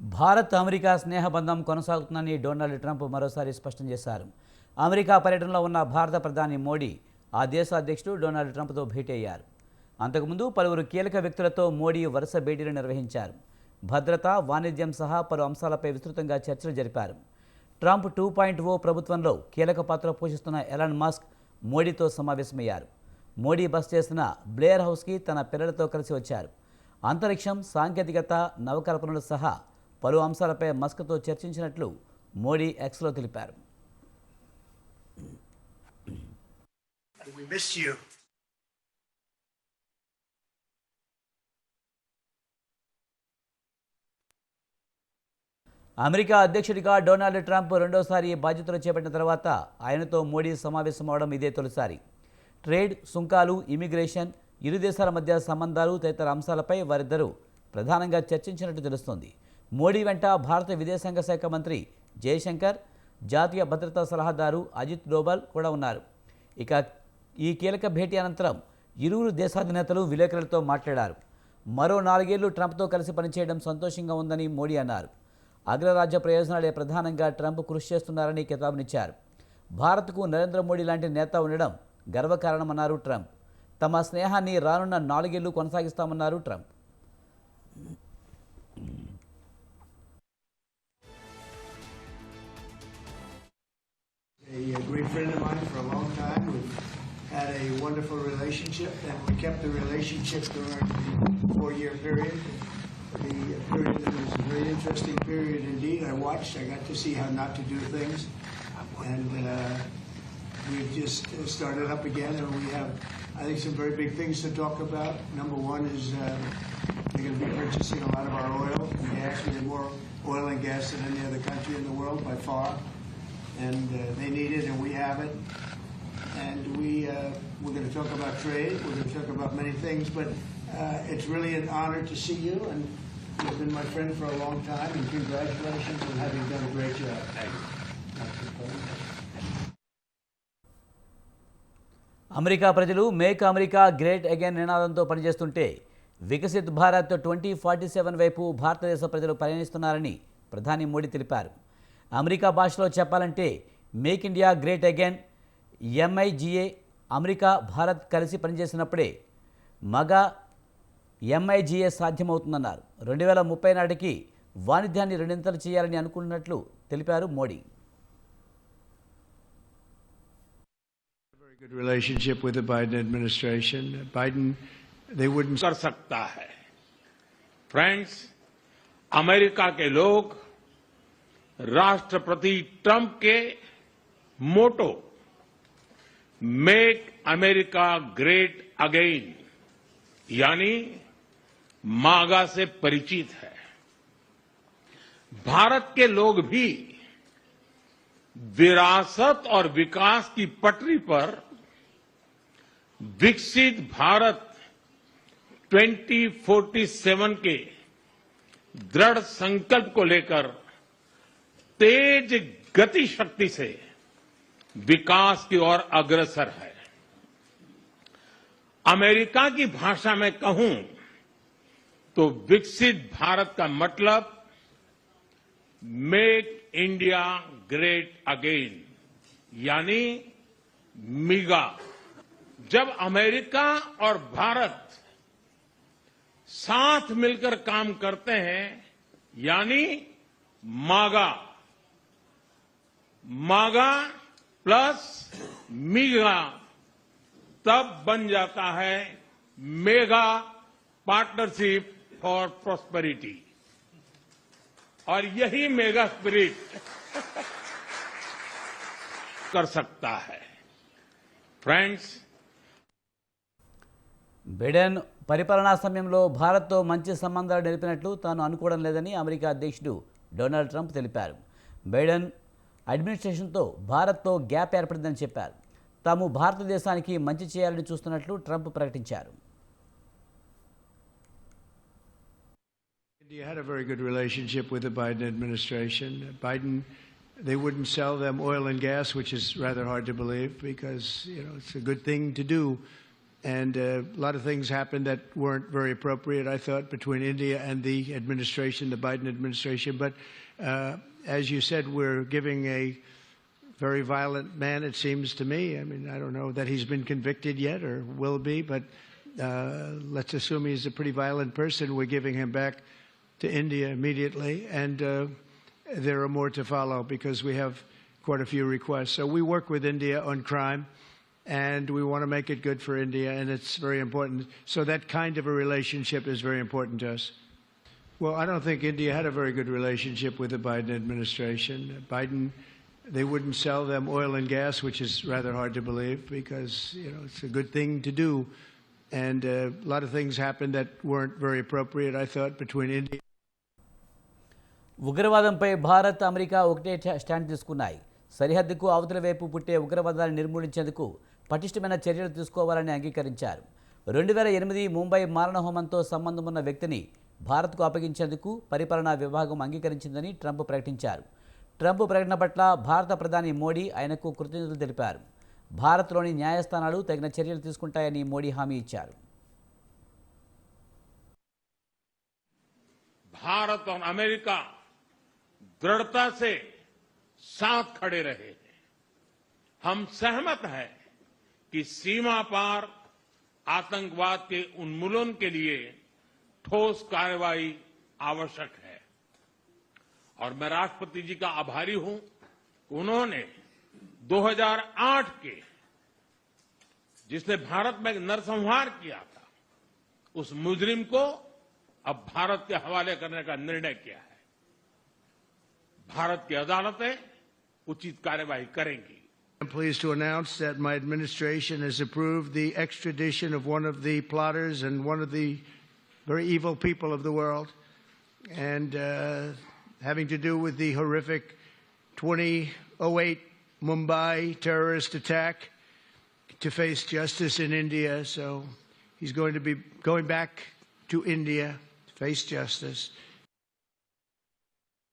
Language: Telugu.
భారత్ అమెరికా స్నేహబంధం కొనసాగుతుందని డొనాల్డ్ ట్రంప్ మరోసారి స్పష్టం చేశారు. అమెరికా పర్యటనలో ఉన్న భారత ప్రధాని మోడీ ఆ దేశ అధ్యక్షుడు డొనాల్డ్ ట్రంప్తో భేటీ అయ్యారు. అంతకుముందు పలువురు కీలక వ్యక్తులతో మోడీ వరుస భేటీలు నిర్వహించారు. భద్రత వాణిజ్యం సహా పలు అంశాలపై విస్తృతంగా చర్చలు జరిపారు. ట్రంప్ టూ పాయింట్ ఓ ప్రభుత్వంలో కీలక పాత్ర పోషిస్తున్న ఎలాన్ మాస్క్ మోడీతో సమావేశమయ్యారు. మోడీ బస్ చేసిన బ్లేయర్ హౌస్కి తన పిల్లలతో కలిసి వచ్చారు. అంతరిక్షం సాంకేతికత నవకల్పనలు సహా పలు అంశాలపై మస్క్తో చర్చించినట్లు మోడీ ఎక్స్లో తెలిపారు. We miss you. అమెరికా అధ్యక్షుడిగా డొనాల్డ్ ట్రంప్ రెండోసారి బాధ్యతలు చేపట్టిన తర్వాత ఆయనతో మోడీ సమావేశమవడం ఇదే తొలిసారి. ట్రేడ్ సుంకాలు ఇమిగ్రేషన్ ఇరు దేశాల మధ్య సంబంధాలు తదితర అంశాలపై వారిద్దరూ ప్రధానంగా చర్చించినట్టు తెలుస్తోంది. మోడీ వెంట భారత విదేశాంగ శాఖ మంత్రి జయశంకర్ జాతీయ భద్రతా సలహాదారు అజిత్ డోవల్ కూడా ఉన్నారు. ఇక ఈ కీలక భేటీ అనంతరం ఇరువురు దేశాధినేతలు విలేకరులతో మాట్లాడారు. మరో నాలుగేళ్ళు ట్రంప్తో కలిసి పనిచేయడం సంతోషంగా ఉందని మోడీ అన్నారు. అగ్రరాజ్య ప్రయోజనాలే ప్రధానంగా ట్రంప్ కృషి చేస్తున్నారని కితాబునిచ్చారు. భారత్కు నరేంద్ర మోడీ లాంటి నేత ఉండడం గర్వకారణమన్నారు ట్రంప్. తమ స్నేహాన్ని రానున్న నాలుగేళ్ళు కొనసాగిస్తామన్నారు Trump. A great friend of mine for a long time. We've had a wonderful relationship, and we kept the relationship during the four-year period. The period that was a very interesting period indeed. I watched. I got to see how not to do things, and uh, we've just started up again, and we have, I think, some very big things to talk about. Number one is uh, they're going to be purchasing a lot of our oil and gas. We have more oil and gas than any other country in the world by far and uh, they need it, and we have it. And we uh, we're going to talk about trade. We're going to talk about many things, but uh, it's really an honor to see you, and you've been my friend for a long time. And congratulations on having done a great job. Thank you. America ప్రజలు మేక్ అమెరికా గ్రేట్ అగైన్ నినాదంతో పనిచేస్తుంటే Viksit Bharat twenty forty seven వైపు భారతదేశ ప్రజలు పయనిస్తున్నారని ప్రధాని మోడీ తెలిపారు అమెరికా భాషలో చెప్పాలంటే make India great again MIGA America Bharat కలిసి పనిచేసినప్పుడే మగ ఎంఐజిఏ సాధ్యమవుతుందన్నారు రెండు వేల ముప్పై నాటికి వాణిజ్యాన్ని రెండింతలు చేయాలని అనుకున్నట్లు తెలిపారు Modi Very good relationship with the Biden administration. Biden, they wouldn't कर सकता है फ्रेंड्स अमेरिका के लोग राष्ट्रपति ट्रंप के motto make America great again यानी मागा से परिचित है। भारत के लोग भी विरासत और विकास की पटरी पर विकसित भारत 2047 के दृढ़ संकल्प को लेकर तेज गति शक्ति से विकास की ओर अग्रसर है। अमेरिका की भाषा में कहूँ तो विकसित भारत का मतलब मेक इंडिया ग्रेट अगेन यानी मिगा जब अमेरिका और भारत साथ मिलकर काम करते हैं, यानी मागा। मागा प्लस मीगा तब बन जाता है मेगा पार्टनरशिप फॉर प्रॉस्पेरिटी और यही मेगा स्पिरिट कर सकता है फ्रेंड्स బిడెన్ పరిపాలనా సమయంలో భారత్తో మంచి సంబంధాలు నిలిపినట్లు తాను అనుకోవడం లేదని అమెరికా అధ్యక్షుడు డొనాల్డ్ ట్రంప్ తెలిపారు బైడెన్ అడ్మినిస్ట్రేషన్తో భారత్తో గ్యాప్ ఏర్పడిందని చెప్పారు తాము భారతదేశానికి మంచి చేయాలని చూస్తున్నట్లు ట్రంప్ ప్రకటించారు India had a very good relationship with the Biden administration. Biden, they wouldn't sell them oil and gas, which is rather hard to believe because, you know, it's a good thing to do And uh, a lot of things happened that weren't very appropriate, I thought, between India and the administration, the Biden administration. But uh, as you said, we're giving a very violent man, it seems to me. I mean, I don't know that he's been convicted yet or will be, but uh, let's assume he's a pretty violent person. We're giving him back to India immediately, and uh, there are more to follow because we have quite a few requests. So we work with India on crime, and we want to make it good for India, and it's very important. So that kind of a relationship is very important to us. Well, I don't think India had a very good relationship with the Biden administration. Biden, they wouldn't sell them oil and gas, which is rather hard to believe because you know it's a good thing to do. And uh, a lot of things happened that weren't very appropriate, I thought, between India. ఉగ్రవాదంపై భారత్ అమెరికా ఒకటే స్టా- స్టాండ్ తీసుకున్నాయి సరిహద్దుకు అవతల వైపు పుట్టే ఉగ్రవాదాన్ని నిర్మూలించేందుకు పటిష్టమైన చర్యలు తీసుకోవాలని అంగీకరించారు రెండు వేల ఎనిమిది ముంబై మారణహోమంతో సంబంధం ఉన్న వ్యక్తిని భారత్కు అప్పగించేందుకు పరిపాలనా విభాగం అంగీకరించిందని ట్రంప్ ప్రకటించారు ట్రంప్ ప్రకటన పట్ల భారత ప్రధాని మోడీ ఆయనకు కృతజ్ఞతలు తెలిపారు భారత్లోని న్యాయస్థానాలు తగిన చర్యలు తీసుకుంటాయని మోడీ హామీ ఇచ్చారు भारत और अमेरिका दृढ़ता से साथ खड़े रहे हैं हम सहमत हैं कि सीमा पार आतंकवाद के उन्मूलन के लिए ठोस कार्रवाई आवश्यक है। और मैं राष्ट्रपति जी का आभारी हूँ। उन्होंने 2008 के जिसने भारत में नरसंहार किया था, उस मुजरिम को अब भारत के हवाले करने का निर्णय किया है। भारत की अदालतें उचित कार्यवाही करेंगी। I'm pleased to announce that my administration has approved the extradition of one of the plotters and one of the very evil people of the world, and uh, having to do with the horrific 2008 Mumbai terrorist attack to face justice in India. So he's going to be going back to India to face justice.